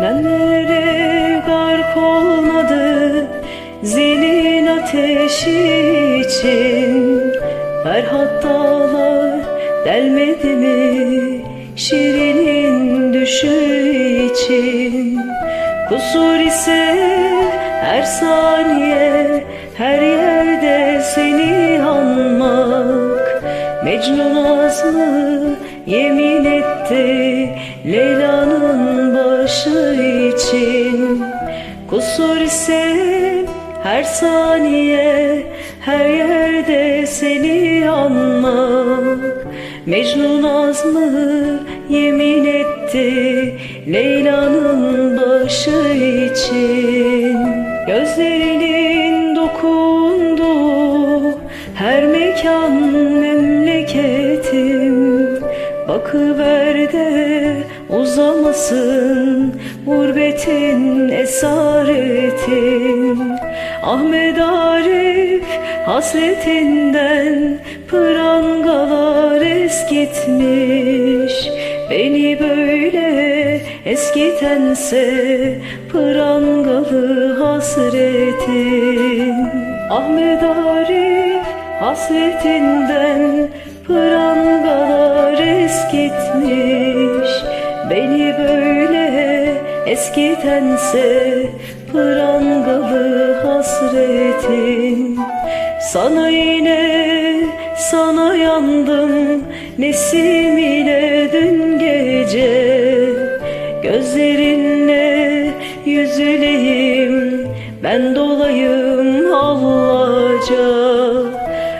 Benlere gark olmadı zilin ateşi için? Ferhat dağlar delmedi mi şirinin düşü için? Kusur ise her saniye her yerde seni anmak. Mecnun azmı yemin etti Leyla'nın başı için Kusur ise her saniye her yerde seni anmak. Mecnun azmı yemin etti Leyla'nın başı için. Gözlerinin dokunduğu her mekan memleketim. Bakıver de uzamasın Gurbetin esaretin. Ahmet Arif hasretinden Prangalar eskitmiş. Beni böyle eskitense Prangalı hasretin. Ahmet Arif hasretinden Prangalar eskitmiş Beni böyle eskitense Prangalı hasretin. Sana yine sana yandım Nesim ile dün gece. Gözlerinle yüzüleyim Ben dolayım hallaca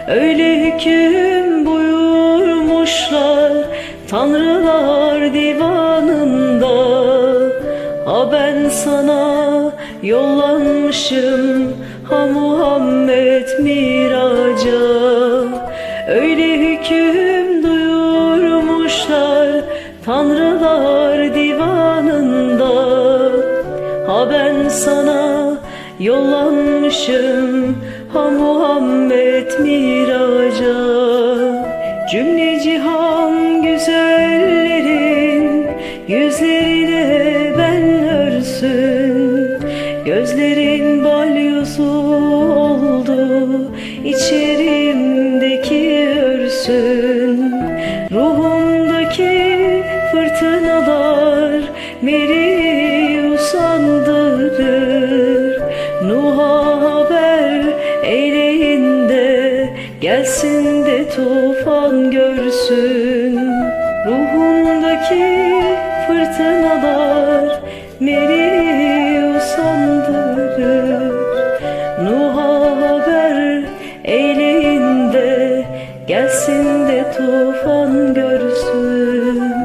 Öyle hüküm buyurmuşlar Tanrılar Ha ben sana yollanmışım Ha Muhammed miraca. Öyle hüküm duyurmuşlar Tanrılar divanında. Ha ben sana yollanmışım Ha Muhammed miraca. Cümle cihan güzellerin Yüzlerine içerimdeki örsün Ruhumdaki fırtınalar Meri usandırır. Nuh'a haber eyleyin de Gelsin de tufan görsün. Ruhumdaki fırtınalar Meri tufan görsün